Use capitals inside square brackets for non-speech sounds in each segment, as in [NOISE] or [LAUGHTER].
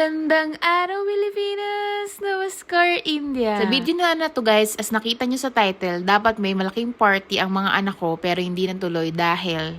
Magandang araw, Pilipinas! Namaskar, India! Sa video na na to guys, as nakita nyo sa title, dapat may malaking party ang mga anak ko pero hindi natuloy dahil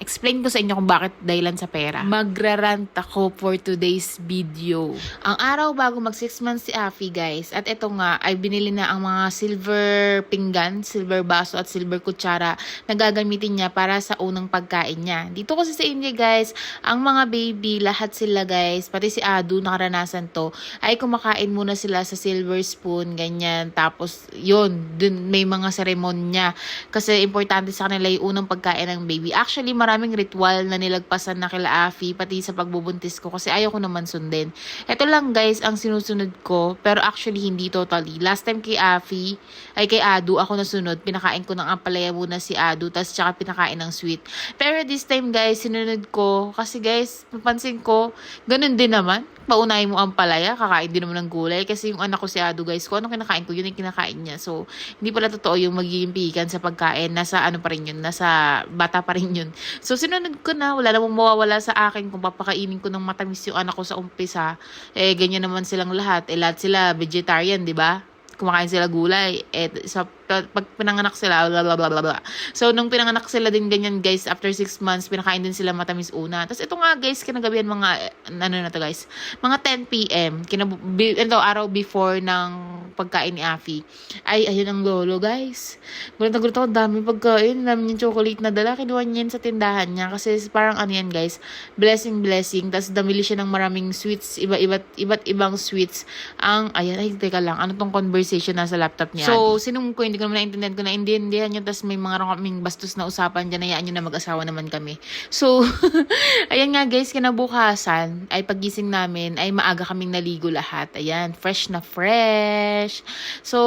explain ko sa inyo kung bakit dahilan sa pera. Magrarant ako for today's video. Ang araw bago mag 6 months si Afi guys, at ito nga ay binili na ang mga silver pinggan, silver baso at silver kutsara na gagamitin niya para sa unang pagkain niya. Dito kasi sa India guys, ang mga baby, lahat sila guys, pati si Adu nakaranasan to, ay kumakain muna sila sa silver spoon, ganyan. Tapos yun, dun may mga seremonya kasi importante sa kanila yung unang pagkain ng baby. Actually, maraming ritual na nilagpasan na kila Afi, pati sa pagbubuntis ko kasi ayaw ko naman sundin. Ito lang guys ang sinusunod ko, pero actually hindi totally. Last time kay Afi, ay kay Adu, ako nasunod, pinakain ko ng ampalaya muna si Adu, tapos tsaka pinakain ng sweet. Pero this time guys, sinunod ko, kasi guys, napansin ko, ganun din naman. Paunahin mo ang palaya, kakain din naman ng gulay. Kasi yung anak ko si Adu guys, kung anong kinakain ko, yun yung kinakain niya. So, hindi pala totoo yung magiging pihikan sa pagkain. Nasa ano pa rin yun, nasa bata pa rin yun. So, sinunod ko na, wala namang mawawala sa akin kung papakainin ko ng matamis yung anak ko sa umpisa. Eh, ganyan naman silang lahat. Eh, lahat sila vegetarian, di ba? kumakain sila gulay. Eh, sa, pag pinanganak sila, blah, blah, blah, blah, blah. So, nung pinanganak sila din ganyan, guys, after 6 months, pinakain din sila matamis una. Tapos, ito nga, guys, kinagabihan mga, eh, ano na to, guys, mga 10 p.m. Kinab bi- ito, araw before ng pagkain ni Afi. Ay, ayun ang lolo, guys. Gulat na gulat ako, dami pagkain, dami yung chocolate na dala. Kinuha niya yun sa tindahan niya. Kasi parang ano yan, guys, blessing, blessing. Tapos, damili siya ng maraming sweets, iba-iba't, iba't ibang sweets. Ang, ayan, ay, teka lang, ano tong conversation nasa laptop niya? So, sinong ko, hindi ko naman naintindihan ko na intindihan niyo. Tapos, may mga kaming bastos na usapan dyan, hayaan nyo na mag-asawa naman kami. So, [LAUGHS] ayan nga, guys, kinabukasan, ay pagising namin, ay maaga kaming naligo lahat. Ayan, fresh na fresh. So,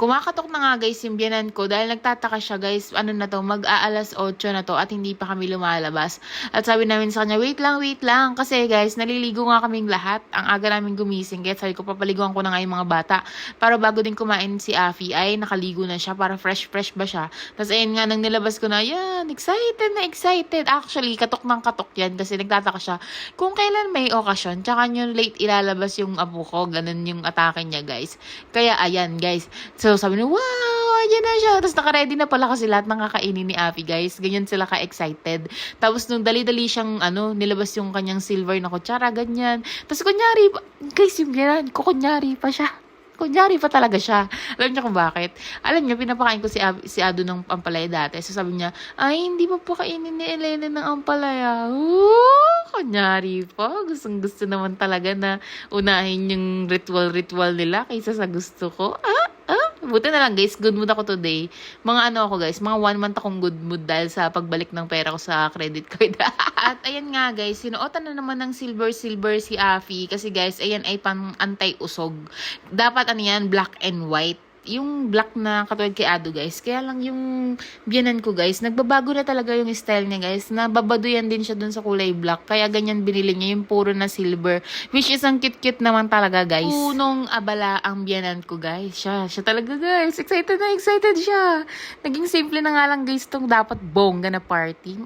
kumakatok na nga guys yung biyanan ko dahil nagtataka siya guys, ano na to, mag-aalas 8 na to at hindi pa kami lumalabas. At sabi namin sa kanya, wait lang, wait lang. Kasi guys, naliligo nga kaming lahat. Ang aga namin gumising. Kaya sabi ko, papaliguan ko na nga yung mga bata. Para bago din kumain si Afi, ay nakaligo na siya para fresh-fresh ba siya. Tapos ayun nga, nang nilabas ko na, yan, excited na excited. Actually, katok ng katok yan kasi nagtataka siya kung kailan may okasyon. Tsaka nyo late ilalabas yung apo ko. Ganun yung atake niya guys. Kaya ayan guys. So sabi niya, wow, ayan na siya. Tapos nakaready na pala kasi lahat ng kakainin ni Afi guys. Ganyan sila ka-excited. Tapos nung dali-dali siyang ano, nilabas yung kanyang silver na kutsara, ganyan. Tapos kunyari, guys, yung ganyan, kukunyari pa siya. Kunyari pa talaga siya. Alam niyo kung bakit? Alam niyo, pinapakain ko si, Ab- si Ado ng ampalaya dati. So sabi niya, ay, hindi pa pa kainin ni Elena ng ampalaya. Ooh, kunyari pa. Gustong gusto naman talaga na unahin yung ritual-ritual nila kaysa sa gusto ko. Ah. Buti na lang guys, good mood ako today. Mga ano ako guys, mga one month akong good mood dahil sa pagbalik ng pera ko sa credit card. [LAUGHS] At ayan nga guys, sinuotan na naman ng silver-silver si Afi. Kasi guys, ayan ay pang anti-usog. Dapat ano yan, black and white yung black na katulad kay Ado guys. Kaya lang yung biyanan ko guys, nagbabago na talaga yung style niya guys. Nababaduyan din siya dun sa kulay black. Kaya ganyan binili niya yung puro na silver. Which is ang cute-cute naman talaga guys. Unong abala ang biyanan ko guys. Siya, siya talaga guys. Excited na excited siya. Naging simple na nga lang guys tong dapat bongga na party.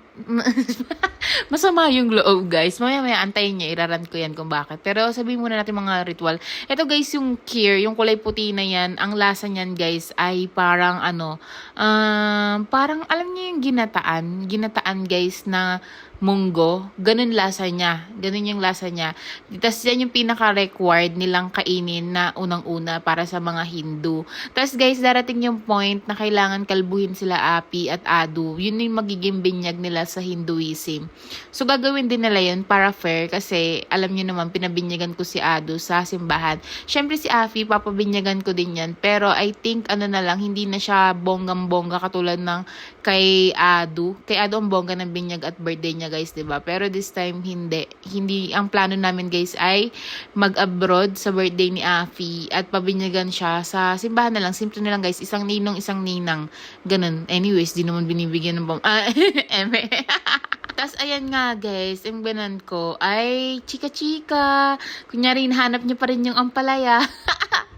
[LAUGHS] Masama yung loob guys. Maya maya antayin niya. Iraran ko yan kung bakit. Pero sabihin muna natin mga ritual. Ito guys yung kir, yung kulay puti na yan. Ang lasa niyan guys ay parang ano, um, parang alam niyo yung ginataan. Ginataan guys na munggo. Ganun lasa niya. Ganun yung lasa niya. Tapos yan yung pinaka-required nilang kainin na unang-una para sa mga Hindu. Tapos guys, darating yung point na kailangan kalbuhin sila Api at Adu. Yun yung magiging binyag nila sa Hinduism. So gagawin din nila yun para fair kasi alam niyo naman pinabinyagan ko si Adu sa simbahan. Syempre si Afi papabinyagan ko din yan. Pero I think ano na lang, hindi na siya bonggang-bongga katulad ng kay Adu. Kay Adu ang bongga ng binyag at birthday niya guys, 'di ba? Pero this time hindi. Hindi ang plano namin guys ay mag-abroad sa birthday ni Afi at pabinyagan siya sa simbahan na lang. Simple na lang guys, isang ninong, isang ninang. Ganun. Anyways, di naman binibigyan ng pam... [LAUGHS] Ah, eme. [LAUGHS] Tapos, ayan nga, guys, yung banan ko ay chika-chika. Kunyari, hinahanap niya pa rin yung ampalaya. [LAUGHS]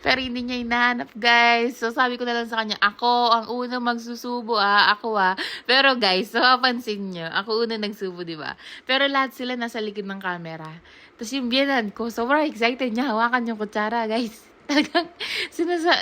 Pero hindi niya hinahanap, guys. So, sabi ko na lang sa kanya, ako ang unang magsusubo, ah. Ako, ah. Pero, guys, so, mapapansin niyo, ako unang nagsubo, di ba? Pero lahat sila nasa likod ng camera. Tapos yung biyanan ko, sobrang excited niya. Hawakan yung kutsara, guys. [LAUGHS] Talagang, sinasa,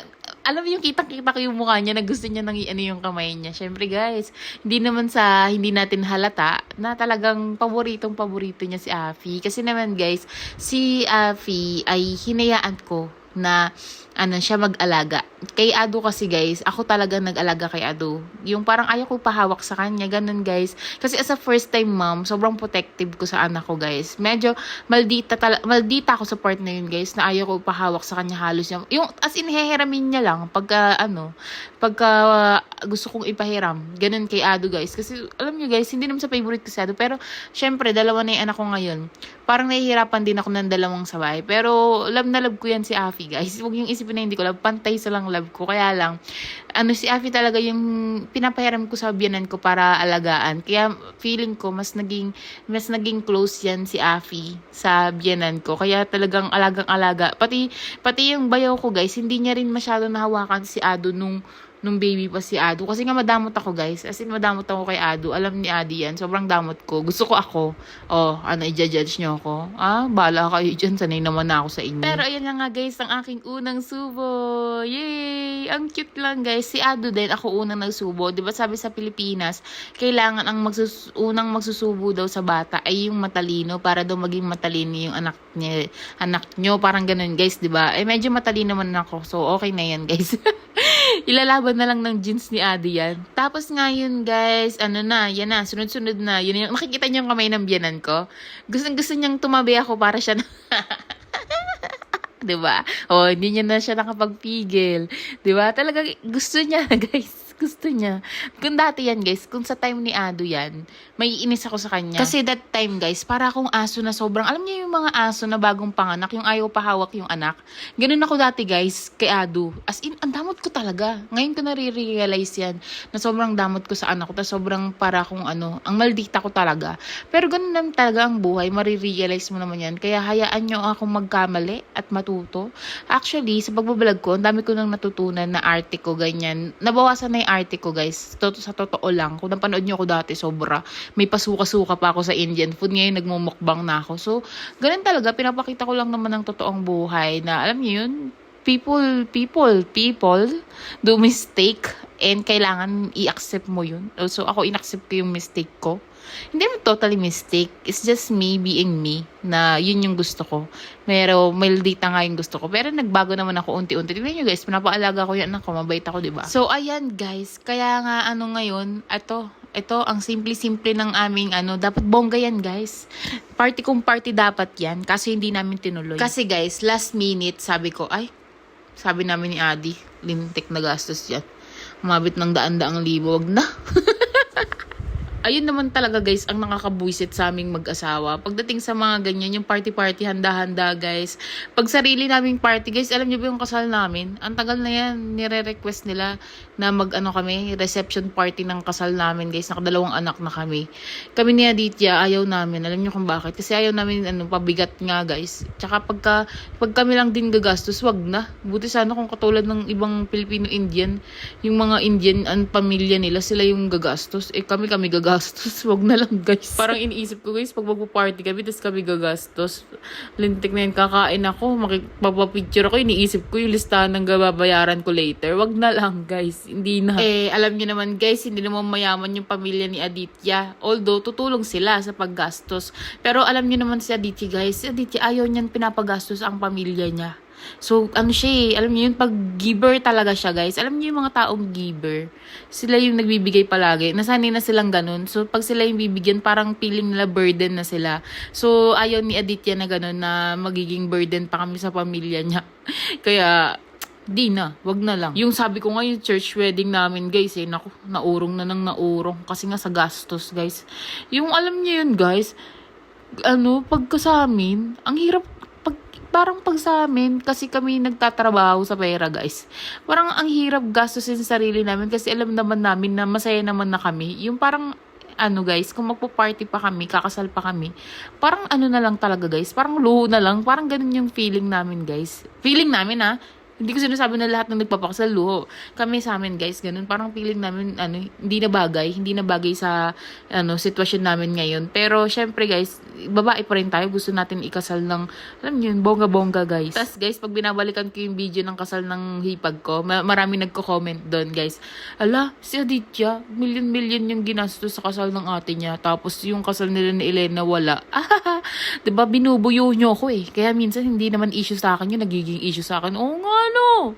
alam mo yung kitang-kita ko yung mukha niya na gusto niya nang ano yung kamay niya. Syempre, guys, hindi naman sa hindi natin halata na talagang paboritong paborito niya si Afi. Kasi naman, guys, si Afi ay hinayaan ko na ano siya mag-alaga. Kay Ado kasi guys, ako talaga nag-alaga kay Ado. Yung parang ayaw ko pahawak sa kanya, ganun guys. Kasi as a first time mom, sobrang protective ko sa anak ko guys. Medyo maldita, tala- maldita ako sa part na yun guys, na ayaw ko pahawak sa kanya halos yung, yung as in heheramin niya lang pagka ano, pagka uh, gusto kong ipahiram. Ganun kay Ado guys. Kasi alam niyo guys, hindi naman sa favorite ko si Ado. Pero syempre, dalawa na yung anak ko ngayon. Parang nahihirapan din ako ng dalawang sabay. Pero love na love ko yan si Afi guys. Huwag yung isipin na hindi ko love. Pantay sa lang love ko. Kaya lang, ano si Afi talaga yung pinapahiram ko sa biyanan ko para alagaan. Kaya feeling ko mas naging mas naging close yan si Afi sa biyanan ko. Kaya talagang alagang-alaga. Pati pati yung bayaw ko guys, hindi niya rin masyado nahawakan si Ado nung nung baby pa si Ado. Kasi nga madamot ako guys. As in madamot ako kay Ado. Alam ni Adi yan. Sobrang damot ko. Gusto ko ako. Oh, ano, i-judge nyo ako? Ah, bala kayo dyan. Sanay naman na ako sa inyo. Pero ayan nga guys, ang aking unang subo. Yay! Ang cute lang guys. Si Ado din, ako unang nagsubo. Ba sabi sa Pilipinas, kailangan ang magsus unang magsusubo daw sa bata ay yung matalino para daw maging matalino yung anak niya, anak nyo. Parang ganun guys, ba? Eh medyo matalino man ako. So okay na yan guys. [LAUGHS] Ilalaban na lang ng jeans ni Adi yan. Tapos ngayon guys, ano na, yan na, sunod-sunod na. Yun yung, makikita niyo yung kamay ng biyanan ko. Gusto, gusto niyang tumabi ako para siya na... [LAUGHS] 'di ba? Oh, hindi niya na siya nakapagpigil. 'Di ba? Talaga gusto niya, [LAUGHS] guys. Gusto niya. Kung dati yan, guys, kung sa time ni Ado yan, may inis ako sa kanya. Kasi that time, guys, para akong aso na sobrang, alam niyo yung mga aso na bagong panganak, yung ayaw pahawak yung anak. Ganun ako dati, guys, kay Ado. As in, ang damot ko talaga. Ngayon ko nare-realize yan, na sobrang damot ko sa anak ko, tapos sobrang para akong ano, ang maldita ko talaga. Pero ganun naman talaga ang buhay, marirealize mo naman yan. Kaya hayaan nyo akong magkamali at matuto. Actually, sa pagbablog ko, ang dami ko nang natutunan na arte ko, ganyan. Nabawasan na yung arte ko, guys. Toto, sa totoo lang. Kung napanood nyo ako dati, sobra. May pasuka-suka pa ako sa Indian food. Ngayon, nagmumukbang na ako. So, ganun talaga. Pinapakita ko lang naman ng totoong buhay na, alam niyo yun, people, people, people do mistake and kailangan i-accept mo yun. Also, ako in-accept ko yung mistake ko. Hindi naman totally mistake. It's just me being me na yun yung gusto ko. Pero maldita nga yung gusto ko. Pero nagbago naman ako unti-unti. Tingnan nyo guys, pinapaalaga ko yan ako. Mabait ako, di ba? So, ayan guys. Kaya nga ano ngayon, ato, ito, ang simple-simple ng aming ano, dapat bongga yan, guys. Party kung party dapat yan, kasi hindi namin tinuloy. Kasi guys, last minute, sabi ko, ay, sabi namin ni Adi, lintik na gastos yan. Umabit ng daan-daang libo, wag na. [LAUGHS] ayun naman talaga guys ang nakakabuisit sa aming mag-asawa. Pagdating sa mga ganyan, yung party-party, handa-handa guys. Pag sarili naming party guys, alam niyo ba yung kasal namin? Ang tagal na yan, nire-request nila na mag-ano kami, reception party ng kasal namin guys. Nakadalawang anak na kami. Kami ni Aditya, ayaw namin. Alam niyo kung bakit? Kasi ayaw namin ano, pabigat nga guys. Tsaka pagka, pag kami lang din gagastos, wag na. Buti sana kung katulad ng ibang Filipino-Indian, yung mga Indian ang pamilya nila, sila yung gagastos. Eh kami kami gagastos. Wag na lang guys. Parang iniisip ko guys, pag magpo-party kami, tapos kami gagastos. Lintik na yun, kakain ako, makipapapicture ako, iniisip ko yung listahan ng gababayaran ko later. Wag na lang guys, hindi na. Eh, alam niyo naman guys, hindi naman mayaman yung pamilya ni Aditya. Although, tutulong sila sa paggastos. Pero alam niyo naman si Aditya guys, si Aditya ayaw niyan pinapagastos ang pamilya niya. So, ano siya eh, alam niyo yun, pag giver talaga siya guys. Alam niyo yung mga taong giver, sila yung nagbibigay palagi. Nasanay na silang ganun. So, pag sila yung bibigyan, parang feeling nila burden na sila. So, ayaw ni Aditya na ganun na magiging burden pa kami sa pamilya niya. [LAUGHS] Kaya, di na, wag na lang. Yung sabi ko nga yung church wedding namin guys eh, naku, naurong na nang naurong. Kasi nga sa gastos guys. Yung alam niyo yun guys, ano, pagka sa ang hirap, pag, parang pag sa amin, kasi kami nagtatrabaho sa pera, guys. Parang ang hirap gastusin sa sarili namin kasi alam naman namin na masaya naman na kami. Yung parang, ano guys, kung magpo-party pa kami, kakasal pa kami, parang ano na lang talaga guys, parang luho na lang, parang ganun yung feeling namin guys. Feeling namin ha, Hindi ko sinasabi na lahat ng nagpapakasal luho. Kami sa amin guys, ganun. Parang feeling namin ano, hindi na bagay, hindi na bagay sa ano sitwasyon namin ngayon. Pero syempre guys, babae pa rin tayo. Gusto natin ikasal ng alam yun, bongga-bongga guys. Tapos guys, pag binabalikan ko yung video ng kasal ng hipag ko, ma- marami nagko-comment doon guys. Ala, si Aditya, million-million yung ginastos sa kasal ng ate niya. Tapos yung kasal nila ni Elena wala. [LAUGHS] 'Di ba binubuyo niyo ako eh. Kaya minsan hindi naman issue sa akin yun, nagiging issue sa akin. Oo nga no.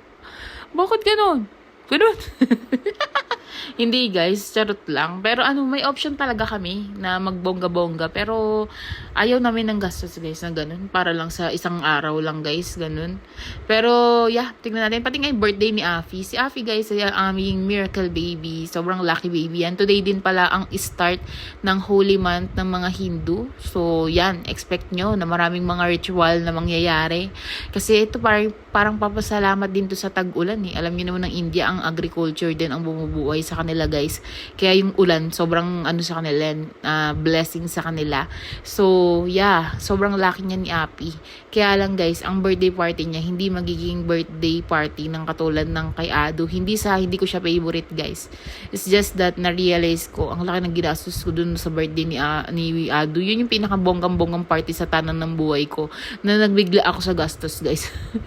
Bakit ganon? Ganon. [LAUGHS] Hindi guys, charot lang. Pero ano, may option talaga kami na magbongga-bongga. Pero ayaw namin ng gastos guys na ganun. Para lang sa isang araw lang guys, ganun. Pero yeah, tignan natin. Pati nga yung birthday ni Afi. Si Afi guys, ay aming miracle baby. Sobrang lucky baby yan. Today din pala ang start ng holy month ng mga Hindu. So yan, expect nyo na maraming mga ritual na mangyayari. Kasi ito parang, parang papasalamat din to sa tag-ulan eh. Alam niyo naman ng India, ang agriculture din ang bumubuhay sa kanila guys. Kaya yung ulan, sobrang ano sa kanila, uh, blessing sa kanila. So, yeah, sobrang lucky niya ni Api. Kaya lang guys, ang birthday party niya, hindi magiging birthday party ng katulad ng kay Ado. Hindi sa, hindi ko siya favorite guys. It's just that na-realize ko, ang laki ng ginastos ko dun sa birthday ni, uh, ni Ado. Yun yung pinakabonggang-bonggang party sa tanan ng buhay ko. Na nagbigla ako sa gastos guys.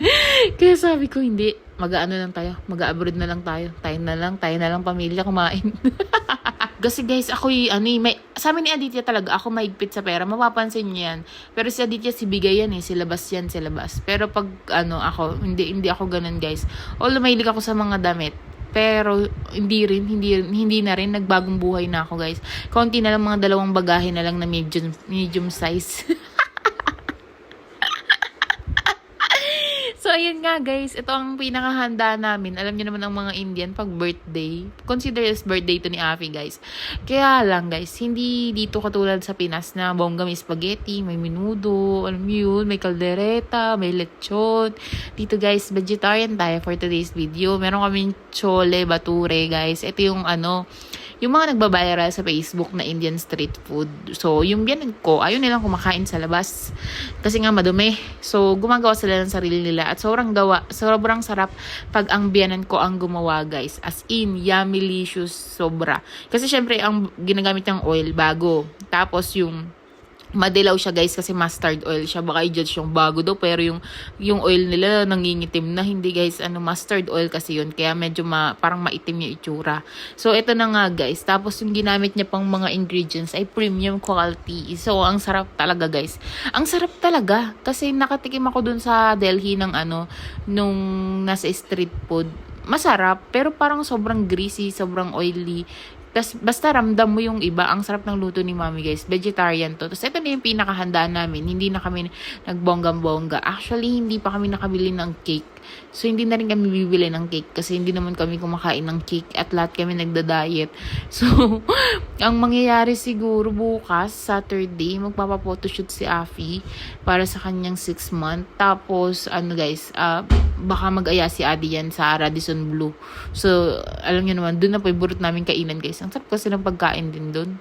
[LAUGHS] Kaya sabi ko, hindi, mag-ano lang tayo, mag-abroad na lang tayo. Tayo na lang, tayo na lang pamilya kumain. [LAUGHS] Kasi guys, ako ano eh, may, sa amin ni Aditya talaga, ako maigpit sa pera. Mapapansin niyo yan. Pero si Aditya, si bigay yan eh. Si labas yan, si labas. Pero pag, ano, ako, hindi, hindi ako ganun guys. Although mahilig ako sa mga damit. Pero hindi rin, hindi, hindi na rin, nagbagong buhay na ako guys. Konti na lang mga dalawang bagahe na lang na medium, medium size. [LAUGHS] So, ayun nga guys, ito ang pinakahanda namin. Alam niyo naman ang mga Indian pag birthday. Consider as birthday to ni Afi guys. Kaya lang guys, hindi dito katulad sa Pinas na bongga may spaghetti, may minudo, alam niyo yun, may kaldereta, may lechon. Dito guys, vegetarian tayo for today's video. Meron kaming chole, bature guys. Ito yung ano, yung mga nagbabayara sa Facebook na Indian street food. So, yung biyanan ko, ayaw nilang kumakain sa labas. Kasi nga madumi. So, gumagawa sila ng sarili nila. At sobrang gawa, sobrang sarap pag ang biyanan ko ang gumawa, guys. As in, yummylicious sobra. Kasi syempre, ang ginagamit ng oil, bago. Tapos yung madilaw siya guys kasi mustard oil siya. Baka i-judge yung bago daw pero yung yung oil nila nangingitim na. Hindi guys ano mustard oil kasi yun. Kaya medyo ma, parang maitim yung itsura. So ito na nga guys. Tapos yung ginamit niya pang mga ingredients ay premium quality. So ang sarap talaga guys. Ang sarap talaga kasi nakatikim ako dun sa Delhi ng ano nung nasa street food. Masarap pero parang sobrang greasy sobrang oily tas, basta ramdam mo yung iba. Ang sarap ng luto ni mami guys. Vegetarian to. Tapos ito na yung pinakahanda namin. Hindi na kami nagbonggang-bongga. Actually, hindi pa kami nakabili ng cake. So, hindi na rin kami bibili ng cake kasi hindi naman kami kumakain ng cake at lahat kami nagda-diet. [LAUGHS] So, ang mangyayari siguro bukas, Saturday, magpapa-photoshoot si Afi para sa kanyang 6 month. Tapos, ano guys, uh, baka mag-aya si Adi yan sa Radisson Blue. So, alam niyo naman, doon na favorite namin kainan guys. Ang sarap kasi ng pagkain din doon.